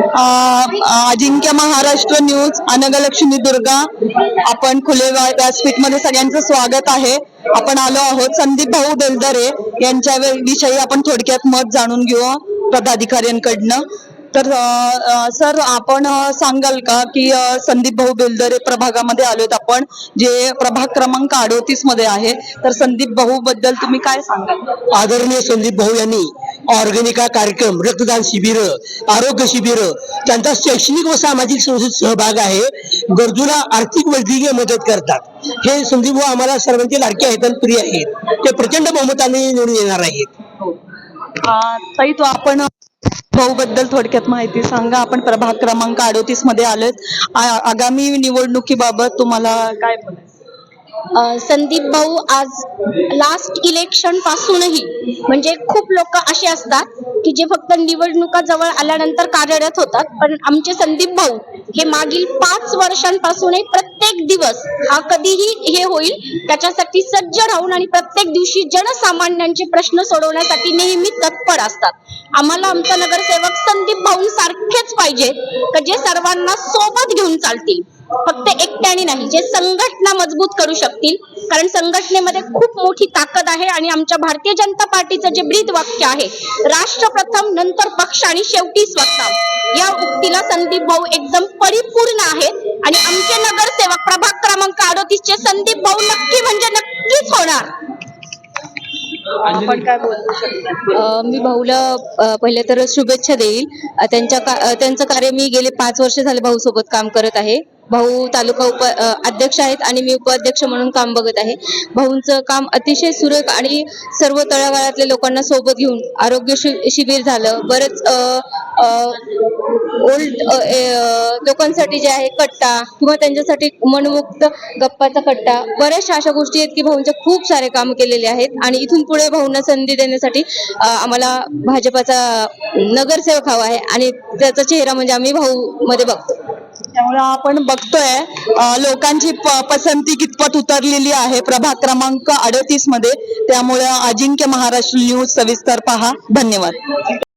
अजिंक्य Maharashtra news अनगलक्ष्मी दुर्गा आपण खुले व्या- व्यासपीठमध्ये सगळ्यांचं स्वागत आहे. आपण आलो आहोत संदीप भाऊ बेलदरे यांच्या विषयी आपण थोडक्यात मत जाणून घेऊ पदाधिकाऱ्यांकडनं. तर अ, सर आपण सांगाल का की संदीप भाऊ बेलदरे प्रभागामध्ये आलोत आपण जे प्रभाग क्रमांक अडोतीसमध्ये आहे. तर संदीप भाऊ बद्दल तुम्ही काय सांगाल? आदरणीय संदीप भाऊ यांनी ऑर्गेनिक कार्यक्रम रक्तदान शिबिर आरोग्य शिबिर त्यांचा शैक्षणिक व सामाजिक संस्थेत सहभाग आहे. गरजूला आर्थिक वैद्यकीय मदत करतात. हे संदीप भाऊ आम्हाला सर्वांचे लाडके आहेत आणि प्रिय आहेत. ते प्रचंड बहुमताने निवडून येणार आहेत. हो. ताई तो आपण भाऊ बद्दल थोडक्यात माहिती सांगा. आपण प्रभाग क्रमांक अडोतीसमध्ये आलोत आगामी निवडणुकीबाबत तुम्हाला काय बोलायचं? संदीप भाऊ आज लास्ट इलेक्शन पासूनही म्हणजे खूप लोक असे असतात की जे फक्त निवडणुका जवळ आल्यानंतर कार्यरत होतात. पण आमचे संदीप भाऊ हे मागील पाच वर्षांपासूनही प्रत्येक दिवस हा कधीही हे होईल त्याच्यासाठी सज्ज राहून आणि प्रत्येक दिवशी जनसामान्यांचे प्रश्न सोडवण्यासाठी नेहमी तत्पर असतात. आम्हाला आमचा नगरसेवक संदीप भाऊ सारखेच पाहिजे. का जे सर्वांना सोबत घेऊन चालतील फक्त एकट्याने नाही जे संघटना मजबूत करू शकतील. कारण संघटनेमध्ये खूप मोठी ताकद आहे आणि आमच्या भारतीय जनता पार्टीचं जे ब्रीद वाक्य आहे राष्ट्र प्रथम नंतर पक्ष आणि शेवटी स्वतः. या उक्तीला संदीप भाऊ एकदम परिपूर्ण आहेत आणि आमचे नगरसेवक प्रभाग क्रमांक अडोतीस चे संदीप भाऊ नक्की म्हणजे नक्कीच होणार. आपण काय बोलू शकता? मी भाऊला पहिले तर शुभेच्छा देईल. त्यांच्या त्यांचं कार्य मी गेले पाच वर्ष झाले भाऊ सोबत काम करत आहे. भाऊ तालुका उप अध्यक्ष आहेत आणि मी उपाध्यक्ष म्हणून काम बघत आहे. भाऊंचं काम अतिशय सुरेख आणि सर्व तळागाळातल्या लोकांना सोबत घेऊन आरोग्य शि- शिबिर झालं. बरेच ओल्ड लोकांसाठी जे आहे कट्टा किंवा त्यांच्यासाठी मनमुक्त गप्पाचा कट्टा बऱ्याचशा अशा गोष्टी आहेत की भाऊंचे खूप सारे काम केलेले आहेत आणि इथून पुढे भाऊंना संधी देण्यासाठी आम्हाला भाजपाचा नगरसेवक हवा आहे आणि त्याचा चेहरा म्हणजे आम्ही भाऊ मध्ये बघतो. त्यामुळे आपण बघतोय लोकांची पसंती कितपत उतरलेली आहे. प्रभाग क्रमांक अडतीसमध्ये. त्यामुळे अजिंक्य महाराष्ट्र न्यूज सविस्तर पहा. धन्यवाद.